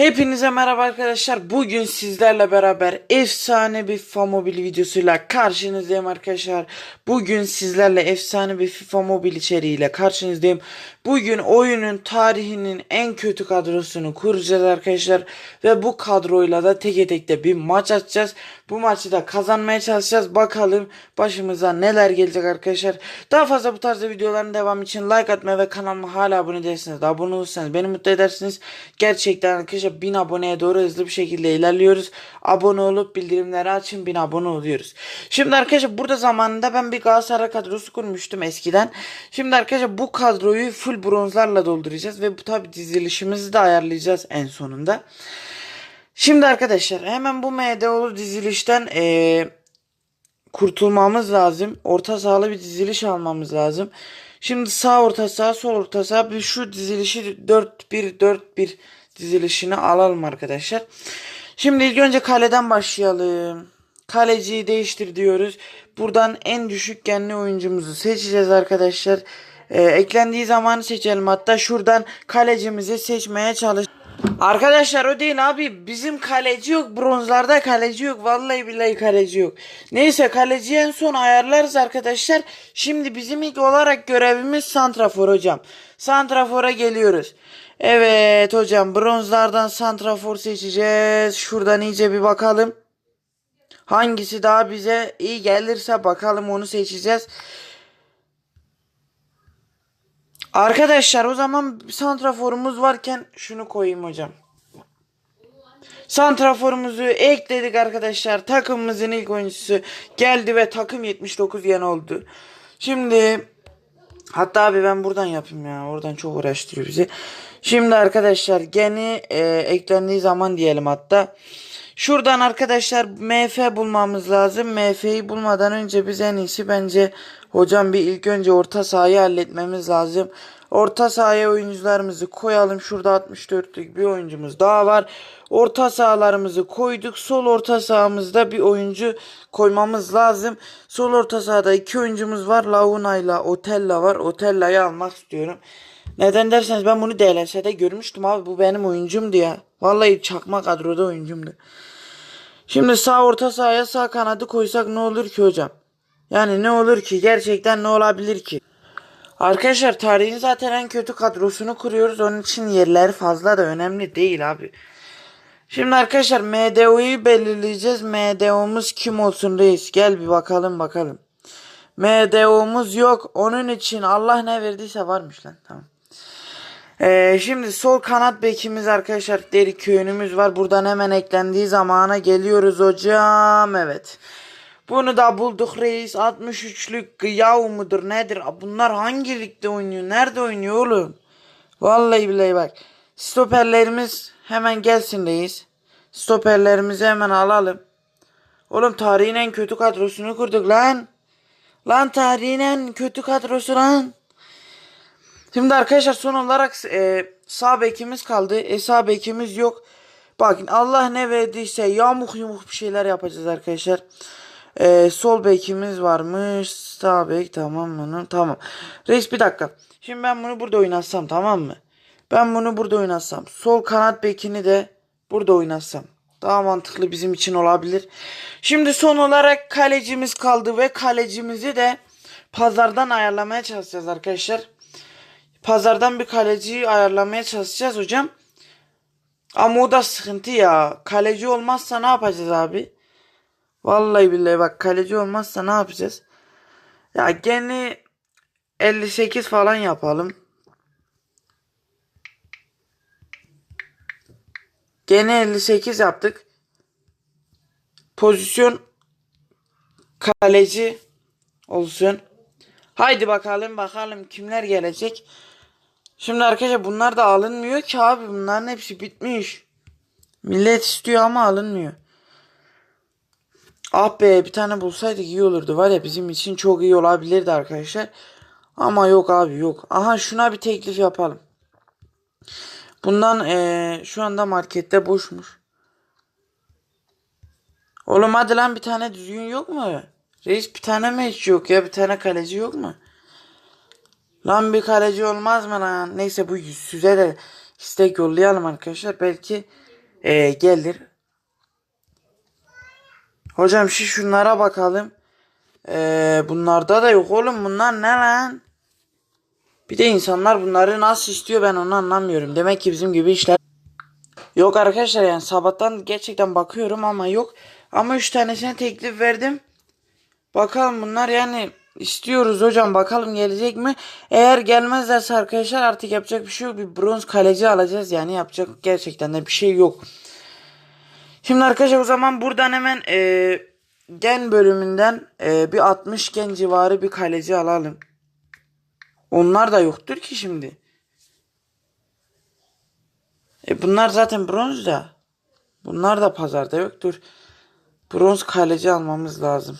Hepinize merhaba arkadaşlar. Bugün sizlerle beraber efsane bir FIFA Mobile videosuyla karşınızdayım arkadaşlar. Bugün sizlerle efsane bir FIFA Mobile içeriğiyle karşınızdayım. Bugün oyunun tarihinin en kötü kadrosunu kuracağız arkadaşlar. Ve bu kadroyla da teke tekte bir maç açacağız. Bu maçı da kazanmaya çalışacağız. Bakalım başımıza neler gelecek arkadaşlar. Daha fazla bu tarzda videoların devamı için like atmayı ve kanalıma hala abone değilseniz de abone olursanız beni mutlu edersiniz. Gerçekten arkadaşlar 1000 aboneye doğru hızlı bir şekilde ilerliyoruz. Abone olup bildirimleri açın 1000 abone oluyoruz. Şimdi arkadaşlar burada zamanında ben bir Galatasaray kadrosu kurmuştum eskiden. Şimdi arkadaşlar bu kadroyu full bronzlarla dolduracağız ve bu tabi dizilişimizi de ayarlayacağız en sonunda. Şimdi arkadaşlar hemen bu MDO'lu dizilişten eee, kurtulmamız lazım. Orta sahalı bir diziliş almamız lazım. Şimdi sağ orta saha, sol orta saha şu dizilişi 4-1-4-1 dizilişini alalım arkadaşlar. Şimdi ilk önce kaleden başlayalım. Kaleciyi değiştir diyoruz. Buradan en düşük genli oyuncumuzu seçeceğiz arkadaşlar. Ee, eklendiği zamanı seçelim. Hatta şuradan kalecimizi seçmeye çalış. Arkadaşlar o değil abi. Bizim kaleci yok. Bronzlarda kaleci yok. Vallahi billahi kaleci yok. Neyse kaleciyi en son ayarlarız arkadaşlar. Şimdi bizim ilk olarak görevimiz santrafor hocam. Santrafor'a geliyoruz. Evet hocam bronzlardan santrafor seçeceğiz. Şuradan iyice bir bakalım. Hangisi daha bize iyi gelirse bakalım onu seçeceğiz. Arkadaşlar o zaman santraforumuz varken şunu koyayım hocam. Santraforumuzu ekledik arkadaşlar. Takımımızın ilk oyuncusu geldi ve takım 79 yen oldu. Şimdi hatta abi ben buradan yapayım ya. Oradan çok uğraştırıyor bizi. Şimdi arkadaşlar geni e, eklendiği zaman diyelim hatta. Şuradan arkadaşlar MF bulmamız lazım. MF'yi bulmadan önce biz en iyisi bence hocam bir ilk önce orta sahayı halletmemiz lazım. Orta sahaya oyuncularımızı koyalım. Şurada 64'lük bir oyuncumuz daha var. Orta sahalarımızı koyduk. Sol orta sahamızda bir oyuncu koymamız lazım. Sol orta sahada iki oyuncumuz var. Launa ile Otella var. Otella'yı almak istiyorum. Neden derseniz ben bunu DLS'de görmüştüm abi. Bu benim oyuncumdu ya. Vallahi çakma kadroda oyuncumdu. Şimdi sağ orta sahaya sağ kanadı koysak ne olur ki hocam? Yani ne olur ki? Gerçekten ne olabilir ki? Arkadaşlar tarihin zaten en kötü kadrosunu kuruyoruz. Onun için yerleri fazla da önemli değil abi. Şimdi arkadaşlar MDO'yu belirleyeceğiz. MDO'muz kim olsun reis? Gel bir bakalım bakalım. MDO'muz yok. Onun için Allah ne verdiyse varmış lan. Tamam. Ee, şimdi sol kanat bekimiz arkadaşlar deri köyünümüz var. Buradan hemen eklendiği zamana geliyoruz hocam. Evet. Bunu da bulduk reis. 63'lük yav mudur nedir? Bunlar hangi ligde oynuyor? Nerede oynuyor oğlum? Vallahi billahi bak. Stoperlerimiz hemen gelsin reis. Stoperlerimizi hemen alalım. Oğlum tarihin en kötü kadrosunu kurduk lan. Lan tarihin en kötü kadrosu lan. Şimdi arkadaşlar son olarak e, sağ bekimiz kaldı. E sağ bekimiz yok. Bakın Allah ne verdiyse yamuk yumuk bir şeyler yapacağız arkadaşlar. E, sol bekimiz varmış. Sağ bek tamam mı? Tamam. Reis bir dakika. Şimdi ben bunu burada oynatsam tamam mı? Ben bunu burada oynatsam. Sol kanat bekini de burada oynatsam. Daha mantıklı bizim için olabilir. Şimdi son olarak kalecimiz kaldı ve kalecimizi de pazardan ayarlamaya çalışacağız arkadaşlar. Pazardan bir kaleciyi ayarlamaya çalışacağız hocam. Ama o da sıkıntı ya. Kaleci olmazsa ne yapacağız abi? Vallahi billahi bak kaleci olmazsa ne yapacağız? Ya gene 58 falan yapalım. Gene 58 yaptık. Pozisyon kaleci olsun. Haydi bakalım bakalım kimler gelecek. Şimdi arkadaşlar bunlar da alınmıyor ki abi. Bunların hepsi bitmiş. Millet istiyor ama alınmıyor. Ah be bir tane bulsaydık iyi olurdu. Var ya bizim için çok iyi olabilirdi arkadaşlar. Ama yok abi yok. Aha şuna bir teklif yapalım. Bundan eee, şu anda markette boşmuş. Oğlum hadi lan bir tane düzgün yok mu? Reis bir tane mi hiç yok ya? Bir tane kaleci yok mu? Lan bir kaleci olmaz mı lan? Neyse bu yüzsüze de istek yollayalım arkadaşlar. Belki e, gelir. Hocam şu şunlara bakalım. E, bunlarda da yok oğlum bunlar ne lan? Bir de insanlar bunları nasıl istiyor ben onu anlamıyorum. Demek ki bizim gibi işler yok arkadaşlar yani sabahtan gerçekten bakıyorum ama yok. Ama 3 tanesine teklif verdim. Bakalım bunlar yani istiyoruz hocam bakalım gelecek mi? Eğer gelmezlerse arkadaşlar artık yapacak bir şey yok. Bir bronz kaleci alacağız yani yapacak gerçekten de bir şey yok. Şimdi arkadaşlar o zaman buradan hemen e, gen bölümünden e, bir 60 gen civarı bir kaleci alalım. Onlar da yoktur ki şimdi. E bunlar zaten bronz da. Bunlar da pazarda yoktur. Bronz kaleci almamız lazım.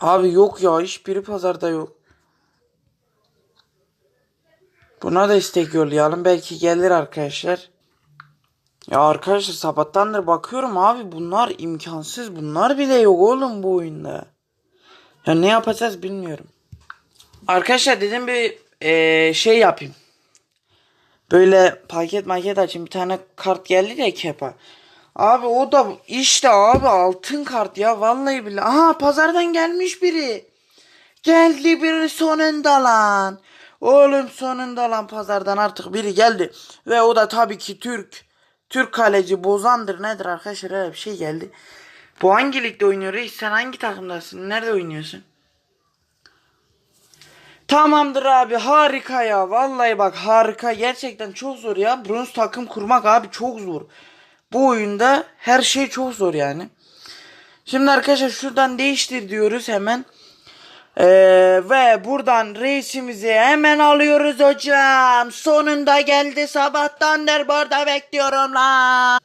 Abi yok ya hiçbiri pazarda yok. Buna da istek yollayalım. Belki gelir arkadaşlar. Ya arkadaşlar sabahtandır bakıyorum abi bunlar imkansız. Bunlar bile yok oğlum bu oyunda. Ya ne yapacağız bilmiyorum. Arkadaşlar dedim bir eee, şey yapayım. Böyle paket maket açayım. Bir tane kart geldi de kepa. Abi o da işte abi altın kart ya vallahi billahi. Aha pazardan gelmiş biri. Geldi biri sonunda lan. Oğlum sonunda lan pazardan artık biri geldi. Ve o da tabii ki Türk. Türk kaleci Bozandır nedir arkadaşlar öyle bir şey geldi. Bu hangi ligde oynuyor reis? Sen hangi takımdasın? Nerede oynuyorsun? Tamamdır abi harika ya. Vallahi bak harika. Gerçekten çok zor ya. Bronz takım kurmak abi çok zor. Bu oyunda her şey çok zor yani. Şimdi arkadaşlar şuradan değiştir diyoruz hemen. Ee, ve buradan reisimizi hemen alıyoruz hocam. Sonunda geldi sabahtandır burada bekliyorum lan.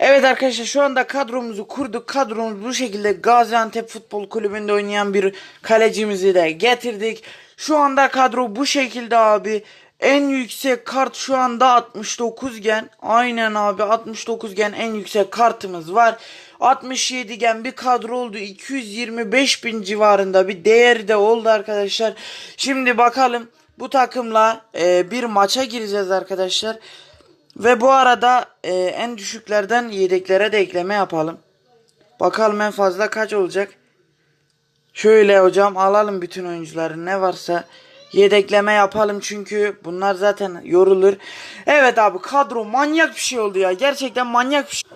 Evet arkadaşlar şu anda kadromuzu kurduk. Kadromuz bu şekilde Gaziantep Futbol Kulübü'nde oynayan bir kalecimizi de getirdik. Şu anda kadro bu şekilde abi. En yüksek kart şu anda 69 gen. Aynen abi 69 gen en yüksek kartımız var. 67 gen bir kadro oldu. 225 bin civarında bir değeri de oldu arkadaşlar. Şimdi bakalım bu takımla e, bir maça gireceğiz arkadaşlar. Ve bu arada e, en düşüklerden yedeklere de ekleme yapalım. Bakalım en fazla kaç olacak. Şöyle hocam alalım bütün oyuncuları ne varsa yedekleme yapalım çünkü bunlar zaten yorulur. Evet abi kadro manyak bir şey oldu ya. Gerçekten manyak bir şey.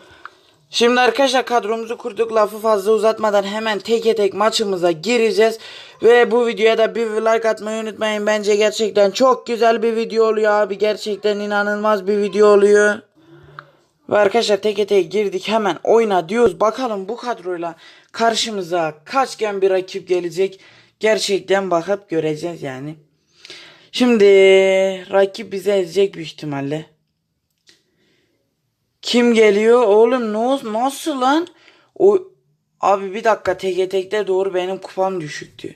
Şimdi arkadaşlar kadromuzu kurduk. Lafı fazla uzatmadan hemen teke tek maçımıza gireceğiz. Ve bu videoya da bir like atmayı unutmayın. Bence gerçekten çok güzel bir video oluyor abi. Gerçekten inanılmaz bir video oluyor. Ve arkadaşlar teke tek girdik hemen oyna diyoruz. Bakalım bu kadroyla karşımıza kaç gen bir rakip gelecek. Gerçekten bakıp göreceğiz yani. Şimdi rakip bize ezecek büyük ihtimalle. Kim geliyor? Oğlum no, nasıl lan? O abi bir dakika teke tekte doğru benim kupam düşüktü.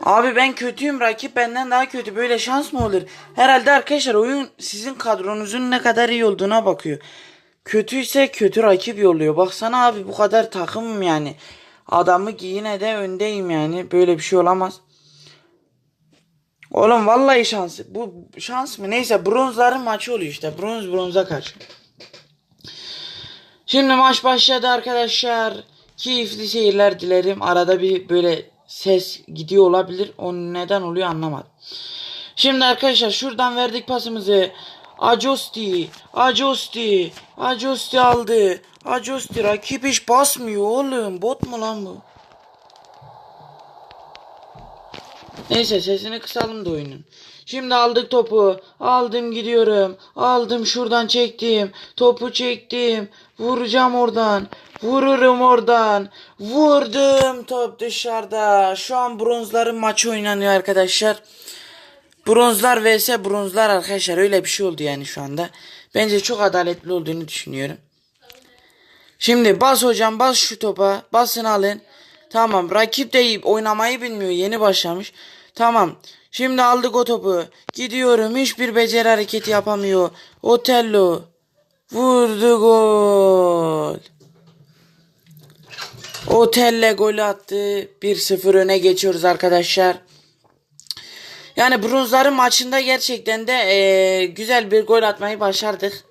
Abi ben kötüyüm rakip benden daha kötü böyle şans mı olur? Herhalde arkadaşlar oyun sizin kadronuzun ne kadar iyi olduğuna bakıyor. Kötüyse kötü rakip yolluyor. Baksana abi bu kadar takımım yani. Adamı ki yine de öndeyim yani. Böyle bir şey olamaz. Oğlum vallahi şansı. Bu şans mı? Neyse bronzların maçı oluyor işte. Bronz bronza kaç. Şimdi maç başladı arkadaşlar. Keyifli seyirler dilerim. Arada bir böyle ses gidiyor olabilir. O neden oluyor anlamadım. Şimdi arkadaşlar şuradan verdik pasımızı. Ajosti, Ajosti, Ajosti aldı. Ajosti rakip hiç basmıyor oğlum. Bot mu lan bu? Neyse sesini kısalım da oyunun. Şimdi aldık topu. Aldım gidiyorum. Aldım şuradan çektim. Topu çektim. Vuracağım oradan. Vururum oradan. Vurdum. Top dışarıda. Şu an bronzların maçı oynanıyor arkadaşlar. Bronzlar vs bronzlar arkadaşlar. Öyle bir şey oldu yani şu anda. Bence çok adaletli olduğunu düşünüyorum. Şimdi bas hocam bas şu topa. Basın alın. Tamam rakip de oynamayı bilmiyor. Yeni başlamış. Tamam. Şimdi aldık o topu. Gidiyorum. Hiçbir beceri hareketi yapamıyor. Otello. Vurdu gol. Otelle gol attı. 1-0 öne geçiyoruz arkadaşlar. Yani bronzların maçında gerçekten de eee, güzel bir gol atmayı başardık.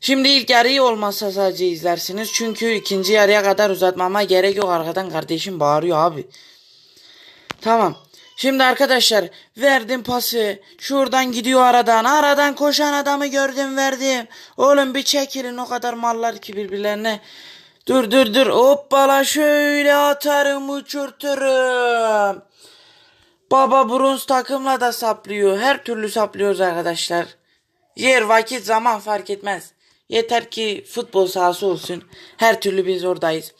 Şimdi ilk yarıyı olmazsa sadece izlersiniz. Çünkü ikinci yarıya kadar uzatmama gerek yok. Arkadan kardeşim bağırıyor abi. Tamam. Şimdi arkadaşlar verdim pası. Şuradan gidiyor aradan. Aradan koşan adamı gördüm verdim. Oğlum bir çekilin o kadar mallar ki birbirlerine. Dur dur dur. Hoppala şöyle atarım uçurturum. Baba bronz takımla da saplıyor. Her türlü saplıyoruz arkadaşlar. Yer, vakit, zaman fark etmez. Yeter ki futbol sahası olsun. Her türlü biz oradayız.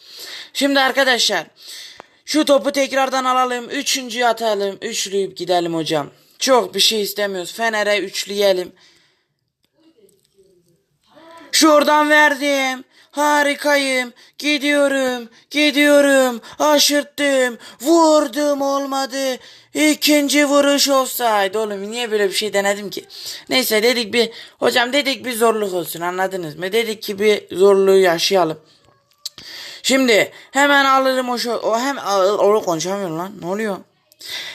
Şimdi arkadaşlar şu topu tekrardan alalım. Üçüncüyü atalım. Üçlüyüp gidelim hocam. Çok bir şey istemiyoruz. Fener'e üçleyelim. Şuradan verdim. Harikayım. Gidiyorum. Gidiyorum. Aşırttım. Vurdum olmadı. İkinci vuruş offside. Oğlum niye böyle bir şey denedim ki? Neyse dedik bir hocam dedik bir zorluk olsun anladınız mı? Dedik ki bir zorluğu yaşayalım. Şimdi hemen alırım o o hem o konuşamıyorum lan. Ne oluyor?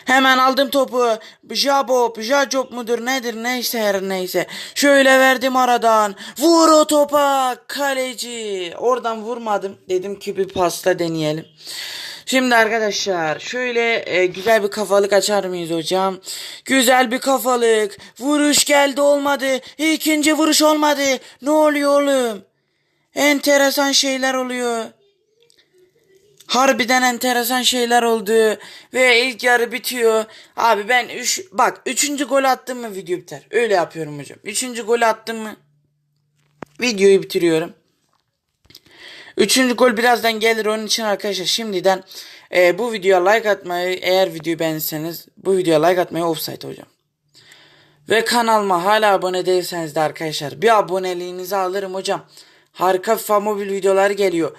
Hemen aldım topu. Jabo, Jacop mudur nedir neyse her neyse. Şöyle verdim aradan. Vur o topa kaleci. Oradan vurmadım. Dedim ki bir pasta deneyelim. Şimdi arkadaşlar şöyle e, güzel bir kafalık açar mıyız hocam? Güzel bir kafalık. Vuruş geldi olmadı. İkinci vuruş olmadı. Ne oluyor oğlum? Enteresan şeyler oluyor. Harbiden enteresan şeyler oldu ve ilk yarı bitiyor. Abi ben üç, bak üçüncü gol attım mı video biter. Öyle yapıyorum hocam. Üçüncü gol attım mı videoyu bitiriyorum. Üçüncü gol birazdan gelir onun için arkadaşlar şimdiden e, bu videoya like atmayı eğer videoyu beğenirseniz bu videoya like atmayı offside hocam. Ve kanalıma hala abone değilseniz de arkadaşlar bir aboneliğinizi alırım hocam. Harika FIFA mobil videolar geliyor.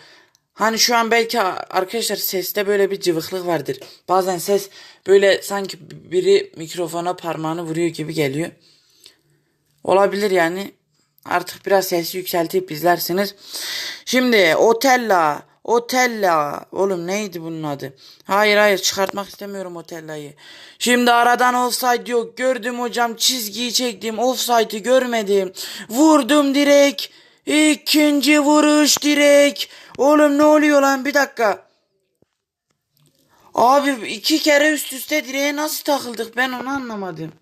Hani şu an belki arkadaşlar seste böyle bir cıvıklık vardır. Bazen ses böyle sanki biri mikrofona parmağını vuruyor gibi geliyor. Olabilir yani. Artık biraz sesi yükseltip izlersiniz. Şimdi Otella. Otella. Oğlum neydi bunun adı? Hayır hayır çıkartmak istemiyorum Otella'yı. Şimdi aradan offside yok. Gördüm hocam çizgiyi çektim. Offside'ı görmedim. Vurdum direkt. İkinci vuruş direkt. Oğlum ne oluyor lan bir dakika. Abi iki kere üst üste direğe nasıl takıldık ben onu anlamadım.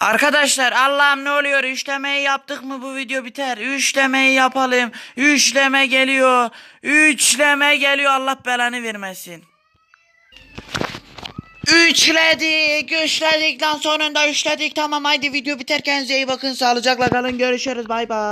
Arkadaşlar Allah'ım ne oluyor? Üçlemeyi yaptık mı bu video biter. Üçlemeyi yapalım. Üçleme geliyor. Üçleme geliyor Allah belanı vermesin. Üçledik, üçledik lan sonunda üçledik. Tamam haydi video biterken iyi bakın. Sağlıcakla kalın. Görüşürüz. Bay bay.